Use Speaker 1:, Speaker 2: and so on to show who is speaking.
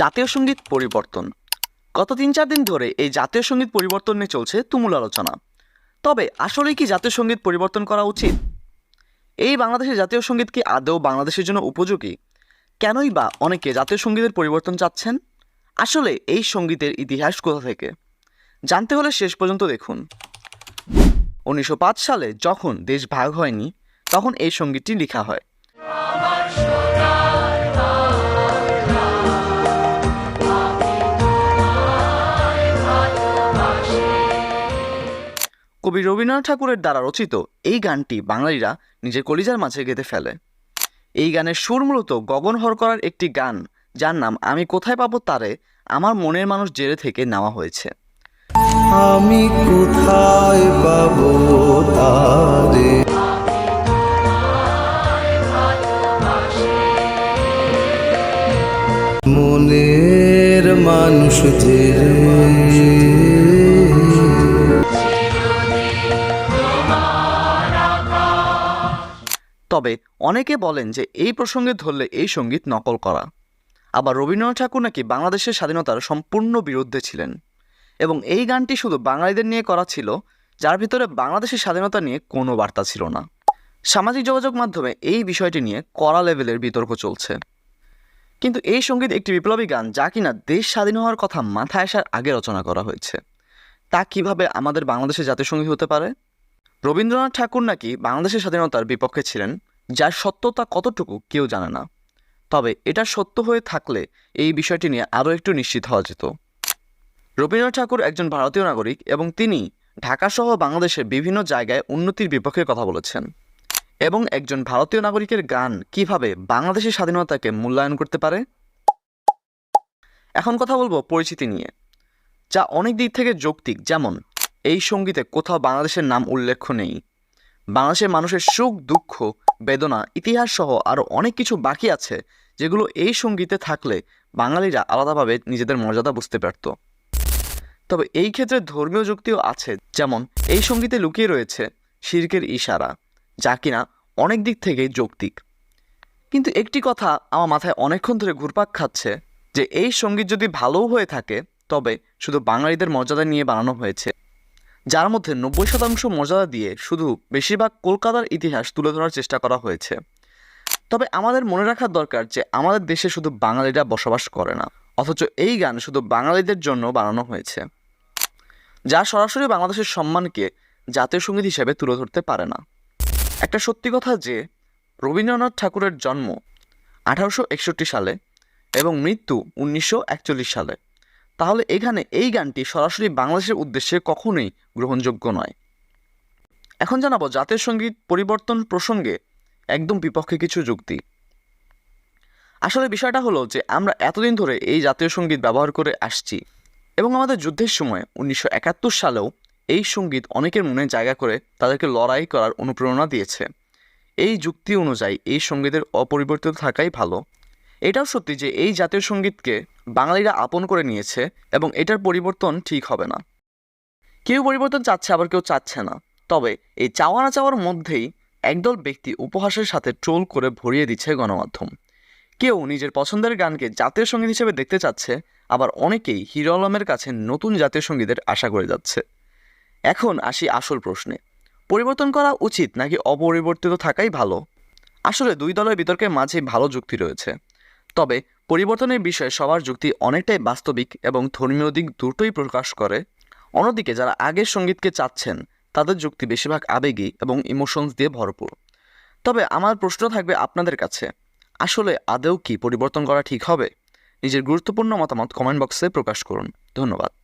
Speaker 1: জাতীয় সংগীত পরিবর্তন। গত তিন চার দিন ধরে এই জাতীয় সংগীত পরিবর্তন নিয়ে চলছে তুমুল আলোচনা। তবে আসলে কি জাতীয় সংগীত পরিবর্তন করা উচিত? এই বাংলাদেশের জাতীয় সংগীত কি আদৌ বাংলাদেশের জন্য উপযোগী? কেনই বা অনেকে জাতীয় সঙ্গীতের পরিবর্তন চাচ্ছেন? আসলে এই সঙ্গীতের ইতিহাস কোথা থেকে? জানতে হলে শেষ পর্যন্ত দেখুন। উনিশশো পাঁচ সালে যখন দেশ ভাগ হয়নি, তখন এই সঙ্গীতটি লেখা হয়। কবি রবীন্দ্রনাথ ঠাকুরের দ্বারা রচিত এই গানটি বাঙালিরা নিজের কলিজার মাঝে গেঁথে ফেলে। এই গানের সুর মূলত গগন হর করার একটি গান, যার নাম আমি কোথায় পাবো তারে, আমার মনের মানুষ জেরে থেকে নেওয়া হয়েছে।
Speaker 2: আমি কোথায় পাবো তারে? মনের মানুষ যে
Speaker 1: তবে অনেকে বলেন যে এই প্রসঙ্গে ধরলে এই সংগীত নকল করা। আবার রবীন্দ্রনাথ ঠাকুর নাকি বাংলাদেশের স্বাধীনতার সম্পূর্ণ বিরুদ্ধে ছিলেন। এবং এই গানটি শুধু বাঙালিদের নিয়ে করা ছিল, যার ভিতরে বাংলাদেশের স্বাধীনতা নিয়ে কোনো বার্তা ছিল না। সামাজিক যোগাযোগ মাধ্যমে এই বিষয়টি নিয়ে কড়া লেভেলের বিতর্ক চলছে। কিন্তু এই সংগীত একটি বিপ্লবী গান যা কিনা দেশ স্বাধীন হওয়ার কথা মাথায় আসার আগে রচনা করা হয়েছে। তা কীভাবে আমাদের বাংলাদেশের জাতীয় সংগীত হতে পারে? রবীন্দ্রনাথ ঠাকুর নাকি বাংলাদেশের স্বাধীনতার বিপক্ষে ছিলেন? যার সত্যতা কতটুকু কেউ জানে না। তবে এটা সত্য হয়ে থাকলে এই বিষয়টি নিয়ে আরও একটু নিশ্চিত হওয়া যেত। রবীন্দ্রনাথ ঠাকুর একজন ভারতীয় নাগরিক এবং তিনি ঢাকাসহ বাংলাদেশের বিভিন্ন জায়গায় উন্নতির বিপক্ষে কথা বলেছেন। এবং একজন ভারতীয় নাগরিকের গান কীভাবে বাংলাদেশের স্বাধীনতাকে মূল্যায়ন করতে পারে? এখন কথা বলব পরিচিতি নিয়ে, যা অনেক দিক থেকে যৌক্তিক, যেমন এই সঙ্গীতে কোথাও বাংলাদেশের নাম উল্লেখ নেই। বাংলাদেশের মানুষের সুখ, দুঃখ, বেদনা, ইতিহাস সহ আরও অনেক কিছু বাকি আছে, যেগুলো এই সঙ্গীতে থাকলে বাঙালিরা আলাদাভাবে নিজেদের মর্যাদা বুঝতে পারত। তবে এই ক্ষেত্রে ধর্মীয় যুক্তিও আছে, যেমন এই সঙ্গীতে লুকিয়ে রয়েছে শির্কের ইশারা, যা কিনা অনেক দিক থেকেই যৌক্তিক। কিন্তু একটি কথা আমার মাথায় অনেকক্ষণ ধরে ঘুরপাক খাচ্ছে, যে এই সংগীত যদি ভালোও হয়ে থাকে, তবে শুধু বাঙালিদের মর্যাদা নিয়ে বানানো হয়েছে। যার মধ্যে নব্বই শতাংশ মর্যাদা দিয়ে শুধু বেশিরভাগ কলকাতার ইতিহাস তুলে ধরার চেষ্টা করা হয়েছে। তবে আমাদের মনে রাখার দরকার যে আমাদের দেশে শুধু বাঙালিরা বসবাস করে না, অথচ এই গান শুধু বাঙালিদের জন্য বানানো হয়েছে, যা সরাসরি বাংলাদেশের সম্মানকে জাতীয় সংগীত হিসেবে তুলে ধরতে পারে না। একটা সত্যি কথা যে, রবীন্দ্রনাথ ঠাকুরের জন্ম আঠারোশো একষট্টি সালে এবং মৃত্যু উনিশশো একচল্লিশ সালে। তাহলে এখানে এই গানটি সরাসরি বাংলাদেশের উদ্দেশ্যে কখনোই গ্রহণযোগ্য নয়। এখন জানাব জাতীয় সংগীত পরিবর্তন প্রসঙ্গে একদম বিপক্ষে কিছু যুক্তি। আসলে বিষয়টা হলো যে আমরা এতদিন ধরে এই জাতীয় সংগীত ব্যবহার করে আসছি এবং আমাদের যুদ্ধের সময় উনিশশো একাত্তর সালেও এই সংগীত অনেকের মনে জায়গা করে তাদেরকে লড়াই করার অনুপ্রেরণা দিয়েছে। এই যুক্তি অনুযায়ী এই সঙ্গীতের অপরিবর্তিত থাকাই ভালো। এটাও সত্যি যে এই জাতীয় সঙ্গীতকে বাঙালিরা আপন করে নিয়েছে এবং এটার পরিবর্তন ঠিক হবে না। কেউ পরিবর্তন চাচ্ছে, আবার কেউ চাচ্ছে না। তবে এই চাওয়া না চাওয়ার মধ্যেই একদল ব্যক্তি উপহাসের সাথে ট্রোল করে ভরিয়ে দিচ্ছে গণমাধ্যম। কেউ নিজের পছন্দের গানকে জাতীয় সংগীত হিসেবে দেখতে চাচ্ছে, আবার অনেকেই হিরো আলমের কাছে নতুন জাতীয় সঙ্গীতের আশা করে যাচ্ছে। এখন আসি আসল প্রশ্নে। পরিবর্তন করা উচিত নাকি অপরিবর্তিত থাকাই ভালো? আসলে দুই দলের বিতর্কের মাঝে ভালো যুক্তি রয়েছে। তবে পরিবর্তনের বিষয়ে সবার যুক্তি অনেকটাই বাস্তবিক এবং ধর্মীয় দিক দুটোই প্রকাশ করে। অন্যদিকে যারা আগের সঙ্গীতকে চাচ্ছেন, তাদের যুক্তি বেশিরভাগ আবেগী এবং ইমোশনস দিয়ে ভরপুর। তবে আমার প্রশ্ন থাকবে আপনাদের কাছে, আসলে আদেও কি পরিবর্তন করা ঠিক হবে? নিজের গুরুত্বপূর্ণ মতামত কমেন্ট বক্সে প্রকাশ করুন। ধন্যবাদ।